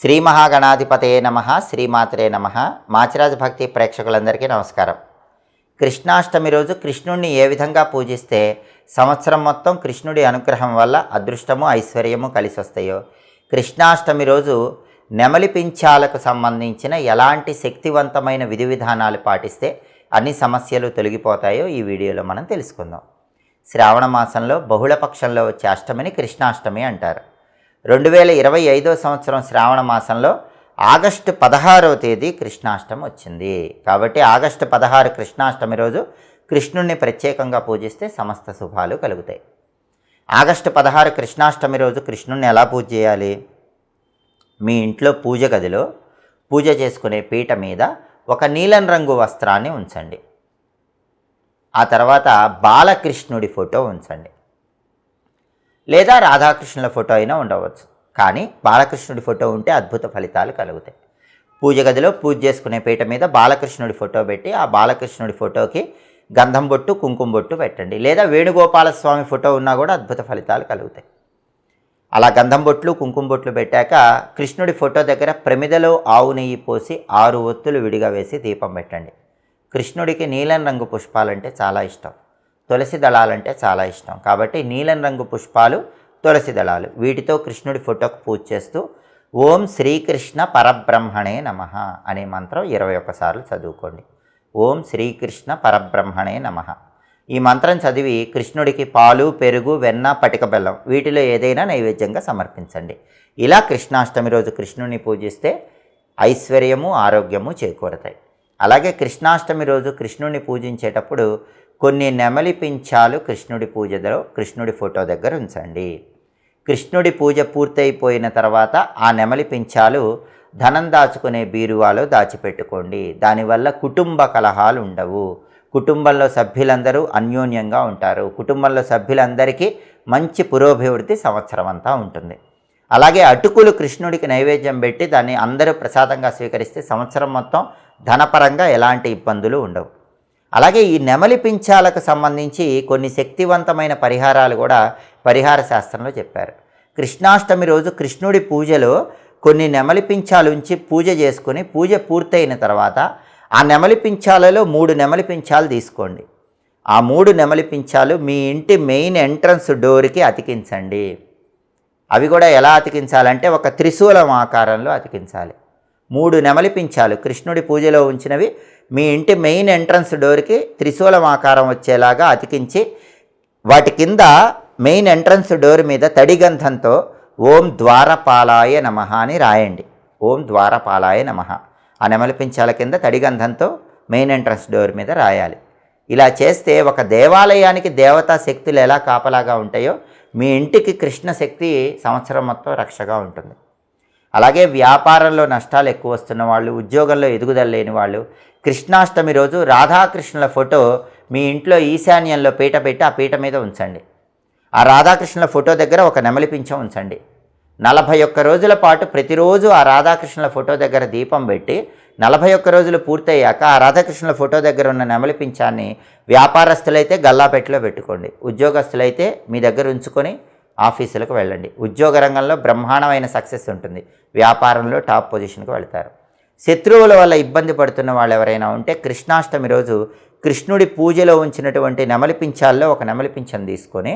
శ్రీ మహాగణాధిపతయే నమ శ్రీమాత్రే నమ. మాచిరాజ భక్తి ప్రేక్షకులందరికీ నమస్కారం. కృష్ణాష్టమి రోజు కృష్ణుణ్ణి ఏ విధంగా పూజిస్తే సంవత్సరం మొత్తం కృష్ణుడి అనుగ్రహం వల్ల అదృష్టము ఐశ్వర్యము కలిసి వస్తాయో కృష్ణాష్టమి రోజు నెమలి పింఛాలకు సంబంధించిన ఎలాంటి శక్తివంతమైన విధి విధానాలు పాటిస్తే అన్ని సమస్యలు తొలగిపోతాయో ఈ వీడియోలో మనం తెలుసుకుందాం. శ్రావణ మాసంలో బహుళపక్షంలో వచ్చే అష్టమిని కృష్ణాష్టమి అంటారు. రెండు వేల ఇరవై ఐదో సంవత్సరం శ్రావణ మాసంలో ఆగస్టు పదహారవ తేదీ కృష్ణాష్టమి వచ్చింది. కాబట్టి ఆగస్టు పదహారు కృష్ణాష్టమి రోజు కృష్ణుణ్ణి ప్రత్యేకంగా పూజిస్తే సమస్త శుభాలు కలుగుతాయి. ఆగస్టు పదహారు కృష్ణాష్టమి రోజు కృష్ణుణ్ణి ఎలా పూజ చేయాలి? మీ ఇంట్లో పూజ గదిలో పూజ చేసుకునే పీట మీద ఒక నీలం రంగు వస్త్రాన్ని ఉంచండి. ఆ తర్వాత బాలకృష్ణుడి ఫోటో ఉంచండి. లేదా రాధాకృష్ణుల ఫోటో అయినా ఉండవచ్చు. కానీ బాలకృష్ణుడి ఫోటో ఉంటే అద్భుత ఫలితాలు కలుగుతాయి. పూజ గదిలో పూజ చేసుకునే పీట మీద బాలకృష్ణుడి ఫోటో పెట్టి ఆ బాలకృష్ణుడి ఫోటోకి గంధం బొట్టు కుంకుమ బొట్టు పెట్టండి. లేదా వేణుగోపాల స్వామి ఫోటో ఉన్నా కూడా అద్భుత ఫలితాలు కలుగుతాయి. అలా గంధం బొట్లు కుంకుమ బొట్లు పెట్టాక కృష్ణుడి ఫోటో దగ్గర ప్రమిదలో ఆవు నెయ్యి పోసి ఆరు ఒత్తులు విడిగా వేసి దీపం పెట్టండి. కృష్ణుడికి నీలం రంగు పుష్పాలంటే చాలా ఇష్టం. తులసి దళాలంటే చాలా ఇష్టం. కాబట్టి నీలం రంగు పుష్పాలు తులసి దళాలు. వీటితో కృష్ణుడి ఫోటోకు పూజ చేస్తూ ఓం శ్రీకృష్ణ పరబ్రహ్మణే నమ అనే మంత్రం ఇరవై ఒక్కసార్లు చదువుకోండి. ఓం శ్రీకృష్ణ పరబ్రహ్మణే నమ. ఈ మంత్రం చదివి కృష్ణుడికి పాలు పెరుగు వెన్న పటిక బెల్లం వీటిలో ఏదైనా నైవేద్యంగా సమర్పించండి. ఇలా కృష్ణాష్టమి రోజు కృష్ణుడిని పూజిస్తే ఐశ్వర్యము ఆరోగ్యము చేకూరతాయి. అలాగే కృష్ణాష్టమి రోజు కృష్ణుడిని పూజించేటప్పుడు కొన్ని నెమలి పింఛాలు కృష్ణుడి పూజలో కృష్ణుడి ఫోటో దగ్గర ఉంచండి. కృష్ణుడి పూజ పూర్తయిపోయిన తర్వాత ఆ నెమలి పింఛాలు ధనం దాచుకునే బీరువాలో దాచిపెట్టుకోండి. దానివల్ల కుటుంబ కలహాలు ఉండవు. కుటుంబంలో సభ్యులందరూ అన్యోన్యంగా ఉంటారు. కుటుంబంలో సభ్యులందరికీ మంచి పురోభివృద్ధి సంవత్సరం అంతా ఉంటుంది. అలాగే అటుకులు కృష్ణుడికి నైవేద్యం పెట్టి దాన్ని అందరూ ప్రసాదంగా స్వీకరిస్తే సంవత్సరం మొత్తం ధనపరంగా ఎలాంటి ఇబ్బందులు ఉండవు. అలాగే ఈ నెమలి పింఛాలకు సంబంధించి కొన్ని శక్తివంతమైన పరిహారాలు కూడా పరిహార శాస్త్రంలో చెప్పారు. కృష్ణాష్టమి రోజు కృష్ణుడి పూజలో కొన్ని నెమలి పింఛాలు ఉంచి పూజ చేసుకుని పూజ పూర్తయిన తర్వాత ఆ నెమలి పింఛాలలో మూడు నెమలి పింఛాలు తీసుకోండి. ఆ మూడు నెమలి పింఛాలు మీ ఇంటి మెయిన్ ఎంట్రన్స్ డోర్కి అతికించండి. అవి కూడా ఎలా అతికించాలంటే ఒక త్రిశూలం ఆకారంలో అతికించాలి. మూడు నెమలి పింఛాలు కృష్ణుడి పూజలో ఉంచినవి మీ ఇంటి మెయిన్ ఎంట్రన్స్ డోర్కి త్రిశూలం ఆకారం వచ్చేలాగా అతికించి వాటి కింద మెయిన్ ఎంట్రన్స్ డోర్ మీద తడిగంధంతో ఓం ద్వారపాలాయ నమ అని రాయండి. ఓం ద్వారపాలాయ నమ. ఆ నెమలి పించాల కింద తడిగంధంతో మెయిన్ ఎంట్రన్స్ డోర్ మీద రాయాలి. ఇలా చేస్తే ఒక దేవాలయానికి దేవతా శక్తులు ఎలా కాపలాగా ఉంటాయో మీ ఇంటికి కృష్ణ శక్తి సంవత్సరం మొత్తం రక్షగా ఉంటుంది. అలాగే వ్యాపారంలో నష్టాలు ఎక్కువ వస్తున్న వాళ్ళు ఉద్యోగంలో ఎదుగుదల లేని వాళ్ళు కృష్ణాష్టమి రోజు రాధాకృష్ణుల ఫోటో మీ ఇంట్లో ఈశాన్యంలో పీట పెట్టి ఆ పీట మీద ఉంచండి. ఆ రాధాకృష్ణుల ఫోటో దగ్గర ఒక నెమలి పింఛం ఉంచండి. నలభై ఒక్క రోజుల పాటు ప్రతిరోజు ఆ రాధాకృష్ణుల ఫోటో దగ్గర దీపం పెట్టి నలభై ఒక్క రోజులు పూర్తయ్యాక ఆ రాధాకృష్ణుల ఫోటో దగ్గర ఉన్న నెమలి పింఛాన్ని వ్యాపారస్తులైతే గల్లాపెట్టిలో పెట్టుకోండి. ఉద్యోగస్తులైతే మీ దగ్గర ఉంచుకొని ఆఫీసులకు వెళ్ళండి. ఉద్యోగ రంగంలో బ్రహ్మాండమైన సక్సెస్ ఉంటుంది. వ్యాపారంలో టాప్ పొజిషన్కి వెళ్తారు. శత్రువుల వల్ల ఇబ్బంది పడుతున్న వాళ్ళు ఎవరైనా ఉంటే కృష్ణాష్టమి రోజు కృష్ణుడి పూజలో ఉంచినటువంటి నెమలి పింఛాల్లో ఒక నెమలి పింఛం తీసుకొని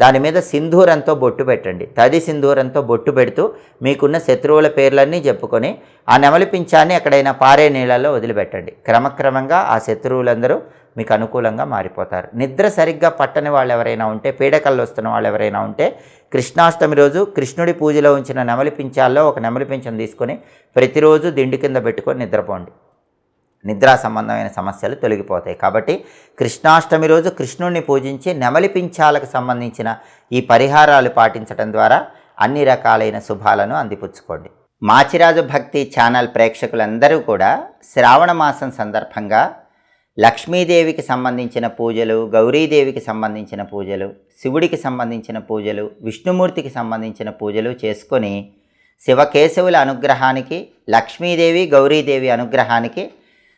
దాని మీద సింధూరంతో బొట్టు పెట్టండి. తది సింధూరంతో బొట్టు పెడుతూ మీకున్న శత్రువుల పేర్లన్నీ చెప్పుకొని ఆ నెమలి పింఛాన్ని ఎక్కడైనా పారే నీళ్ళలో వదిలిపెట్టండి. క్రమక్రమంగా ఆ శత్రువులందరూ మీకు అనుకూలంగా మారిపోతారు. నిద్ర సరిగ్గా పట్టని వాళ్ళు ఎవరైనా ఉంటే పీడకల్లో వస్తున్న వాళ్ళు ఎవరైనా ఉంటే కృష్ణాష్టమి రోజు కృష్ణుడి పూజలో ఉంచిన నెమలి పింఛాల్లో ఒక నెమలి పింఛం తీసుకొని ప్రతిరోజు దిండు కింద పెట్టుకొని నిద్రపోండి. నిద్రా సంబంధమైన సమస్యలు తొలగిపోతాయి. కాబట్టి కృష్ణాష్టమి రోజు కృష్ణుడిని పూజించి నెమలి పింఛాలకు సంబంధించిన ఈ పరిహారాలు పాటించడం ద్వారా అన్ని రకాలైన శుభాలను అందిపుచ్చుకోండి. మాచిరాజు భక్తి ఛానల్ ప్రేక్షకులందరూ కూడా శ్రావణ మాసం సందర్భంగా లక్ష్మీదేవికి సంబంధించిన పూజలు గౌరీదేవికి సంబంధించిన పూజలు శివుడికి సంబంధించిన పూజలు విష్ణుమూర్తికి సంబంధించిన పూజలు చేసుకొని శివకేశవుల అనుగ్రహానికి లక్ష్మీదేవి గౌరీదేవి అనుగ్రహానికి